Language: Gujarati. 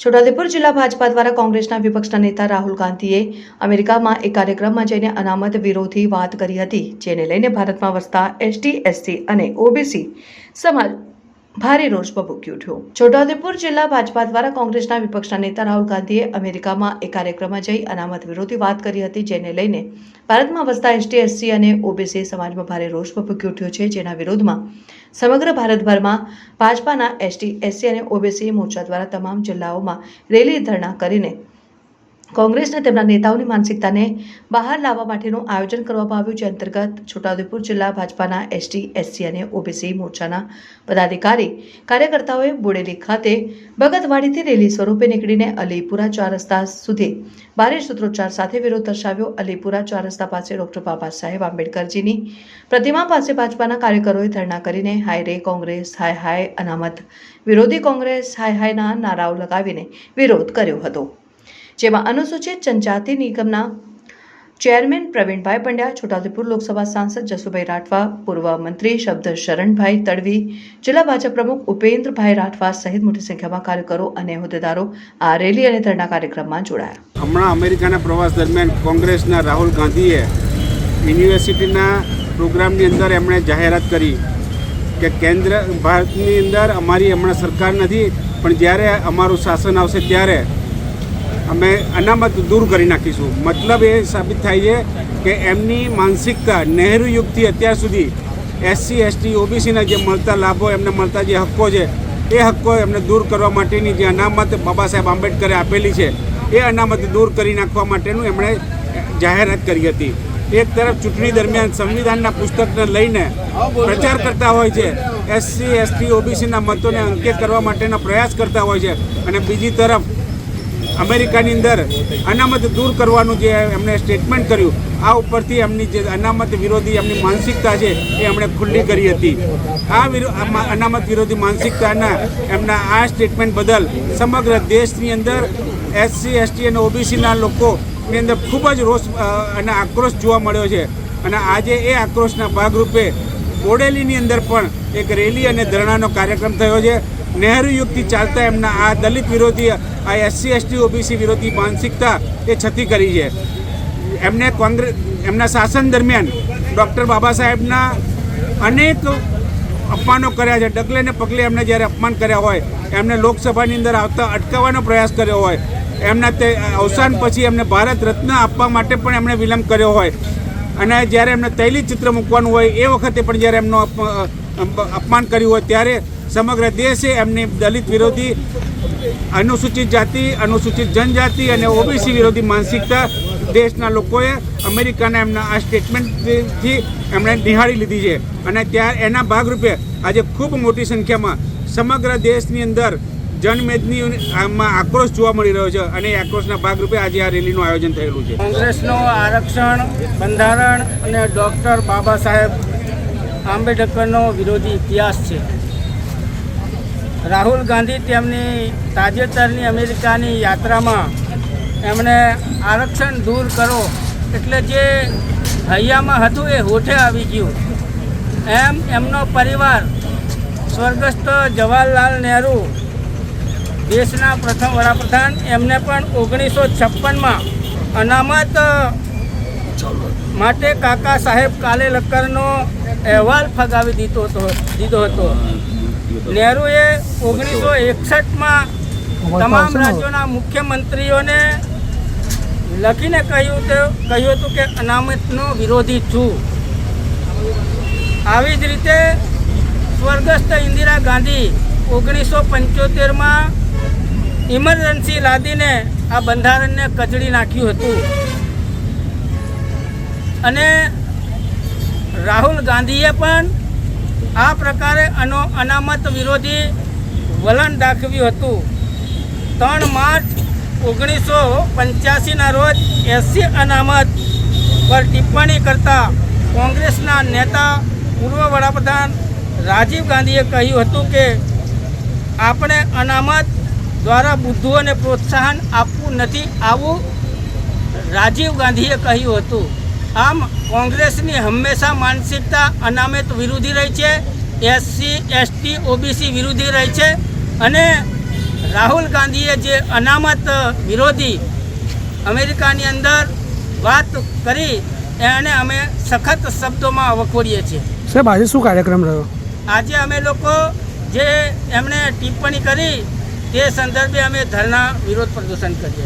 છોટાઉદેપુર જિલ્લા ભાજપા દ્વારા કોંગ્રેસના વિપક્ષના નેતા રાહુલ ગાંધીએ અમેરિકામાં એક કાર્યક્રમમાં જઈને અનામત વિરોધી વાત કરી હતી, જેને લઈને ભારતમાં વસતા એસટી, એસસી અને ઓબીસી સમાજ ભારે રોષ ભભૂકી ઉઠ્યો. છોટાઉદેપુર જિલ્લા ભાજપા દ્વારા કોંગ્રેસના વિપક્ષના નેતા રાહુલ ગાંધીએ અમેરિકામાં એક કાર્યક્રમમાં જઈ અનામત વિરોધી વાત કરી હતી, જેને લઈને ભારતમાં વસતા એસટી, એસસી અને ઓબીસી સમાજમાં ભારે રોષ ભભૂકી ઉઠ્યો છે. જેના વિરોધમાં સમગ્ર ભારતભરમાં ભાજપાના એસટી, એસસી અને ઓબીસી મોરચા દ્વારા તમામ જિલ્લાઓમાં રેલી ધરણા કરીને કોંગ્રેસને તેમના નેતાઓની માનસિકતાને બહાર લાવવા માટેનું આયોજન કરવામાં આવ્યું જે અંતર્ગત છોટાઉદેપુર જિલ્લા ભાજપાના એસટી, એસસી અને ઓબીસી મોરચાના પદાધિકારી કાર્યકર્તાઓએ બોડેલી ખાતે ભગતવાડીથી રેલી સ્વરૂપે નીકળીને અલીપુરા ચાર રસ્તા સુધી ભારે સૂત્રોચ્ચાર સાથે વિરોધ દર્શાવ્યો. અલીપુરા ચાર રસ્તા પાસે ડોક્ટર બાબા સાહેબ આંબેડકરજીની પ્રતિમા પાસે ભાજપાના કાર્યકરોએ ધરણા કરીને હાય રે કોંગ્રેસ, હાય હાય અનામત. વિરોધી કોંગ્રેસ હાય હાયના નારાઓ લગાવીને વિરોધ કર્યો હતો. જેમાં અનુસૂચિત જનજાતિ નિગમના ચેરમેન પ્રવીણભાઈ પંડ્યા, છોટાઉદેપુર લોકસભા સાંસદ જસુભાઈ રાઠવા, પૂર્વ મંત્રી શબ્દ શરણભાઈ તડવી, જિલ્લા ભાજપ પ્રમુખ ઉપેન્દ્રભાઈ રાઠવા સહિત મોટી સંખ્યામાં કાર્યકરો અને હોદ્દેદારો આ રેલી અને ધરણા કાર્યક્રમમાં જોડાયા. હમણાં અમેરિકાના પ્રવાસ દરમિયાન કોંગ્રેસના રાહુલ ગાંધીએ યુનિવર્સિટીના પ્રોગ્રામની અંદર એમણે જાહેરાત કરી કે કેન્દ્ર ભારતની અંદર અમારી હમણાં સરકાર નથી, પણ જ્યારે અમારું શાસન આવશે ત્યારે અમે અનામત દૂર કરી નાખીશું. મતલબ એ સાબિત થાય છે કે એમની માનસિકતા, નહેરુ યુગથી અત્યાર સુધી એસસી, એસટી, ઓબીસીના જે મળતા લાભો, એમને મળતા જે હક્કો છે, એ હક્કો એમને દૂર કરવા માટેની જે અનામત બાબા સાહેબ આંબેડકરે આપેલી છે, એ અનામત દૂર કરી નાખવા માટેનું એમણે જાહેરાત કરી હતી. એક તરફ ચૂંટણી દરમિયાન સંવિધાનના પુસ્તકને લઈને પ્રચાર કરતા હોય છે, એસસી, એસટી, ઓબીસીના મતોને અંકે કરવા માટેનો પ્રયાસ કરતા હોય છે, અને બીજી તરફ અમેરિકાની અંદર અનામત દૂર કરવાનું જે એમણે સ્ટેટમેન્ટ કર્યું, આ ઉપરથી એમની જે અનામત વિરોધી એમની માનસિકતા છે એ એમણે ખુલ્લી કરી હતી. આ અનામત વિરોધી માનસિકતાના એમના આ સ્ટેટમેન્ટ બદલ સમગ્ર દેશની અંદર એસસી એસટી અને ઓબીસીના લોકોની અંદર ખૂબ જ રોષ અને આક્રોશ જોવા મળ્યો છે. અને આજે એ આક્રોશના ભાગરૂપે બોડેલીની અંદર પણ એક રેલી અને ધરણાનો કાર્યક્રમ થયો છે. નહેરુ યુગથી ચાલતા એમના આ દલિત વિરોધી, આ એસસી, એસટી, ઓબીસી વિરોધી માનસિકતા એ છતી કરી છે. એમને કોંગ્રેસ એમના શાસન દરમિયાન ડૉક્ટર બાબા સાહેબના અનેક અપમાનો કર્યા છે. ડગલે ને પગલે એમને જ્યારે અપમાન કર્યા હોય, એમને લોકસભાની અંદર આવતા અટકાવવાનો પ્રયાસ કર્યો હોય, એમના તે અવસાન પછી એમને ભારત રત્ન આપવા માટે પણ એમણે વિલંબ કર્યો હોય. અને જ્યારે એમને તૈલી ચિત્ર મૂકવાનું હોય એ વખતે પણ જ્યારે એમનું અપમાન કર્યું હોય, ત્યારે સમગ્ર દેશે એમની દલિત વિરોધી અનુસૂચિત જાતિ, અનુસૂચિત જનજાતિ અને ઓબીસી વિરોધી માનસિકતા દેશના લોકોએ અમેરિકાના એમના આ સ્ટેટમેન્ટથી એમણે નિહાળી લીધી છે. અને ત્યાં એના ભાગરૂપે આજે ખૂબ મોટી સંખ્યામાં સમગ્ર દેશની અંદર જનમેદની આમાં આક્રોશ જોવા મળી રહ્યો છે અને આક્રોશના ભાગરૂપે આજે આ રેલીનું આયોજન થયેલું છે. કોંગ્રેસનું આરક્ષણ, બંધારણ અને ડૉક્ટર બાબા સાહેબ આંબેડકરનો વિરોધી ઇતિહાસ છે. રાહુલ ગાંધી તેમની તાજેતરની અમેરિકાની યાત્રામાં એમણે આરક્ષણ દૂર કરો એટલે જે હૈયામાં હતું એ હોઠે આવી ગયું. એમ એમનો પરિવાર સ્વર્ગસ્થ જવાહરલાલ નહેરુ, દેશના પ્રથમ વડાપ્રધાન, એમને પણ ઓગણીસો છપ્પનમાં અનામત માટે કાકા સાહેબ કાલે લક્કરનો અહેવાલ ફગાવી દીધો હતો દીધો હતો. નહેરુએ ઓગણીસો એકસઠમાં તમામ રાજ્યોના મુખ્યમંત્રીઓને લખીને કહ્યું કહ્યું હતું કે અનામતનો વિરોધી છું. આવી જ રીતે સ્વર્ગસ્થ ઇન્દિરા ગાંધી ઓગણીસો પંચોતેરમાં ઇમરજન્સી લાદીને આ બંધારણને કચડી નાખ્યું હતું. અને રાહુલ ગાંધીએ પણ આ પ્રકારે અનો અનામત વિરોધી વલણ દાખવ્યું હતું. ત્રણ માર્ચ ઓગણીસો પંચ્યાસીના રોજ એસસી અનામત પર ટિપ્પણી કરતા કોંગ્રેસના નેતા પૂર્વ વડાપ્રધાન રાજીવ ગાંધીએ કહ્યું હતું કે, આપણે અનામત દ્વારા બુદ્ધુઓને પ્રોત્સાહન આપવું નથી, આવું રાજીવ ગાંધીએ કહ્યું હતું. આમ કોંગ્રેસની હંમેશા માનસિકતા અનામત વિરોધી રહી છે એસસી એસટી ઓબીસી વિરોધી રહી છે અને રાહુલ ગાંધીએ જે અનામત વિરોધી અમેરિકાની અંદર વાત કરી એને અમે સખત શબ્દોમાં વખોડીએ છીએ. સાહેબ આજે શું કાર્યક્રમ રહ્યો? આજે અમે લોકો જે એમણે ટિપ્પણી કરી તે સંદર્ભે અમે ધરના વિરોધ પ્રદર્શન કરીએ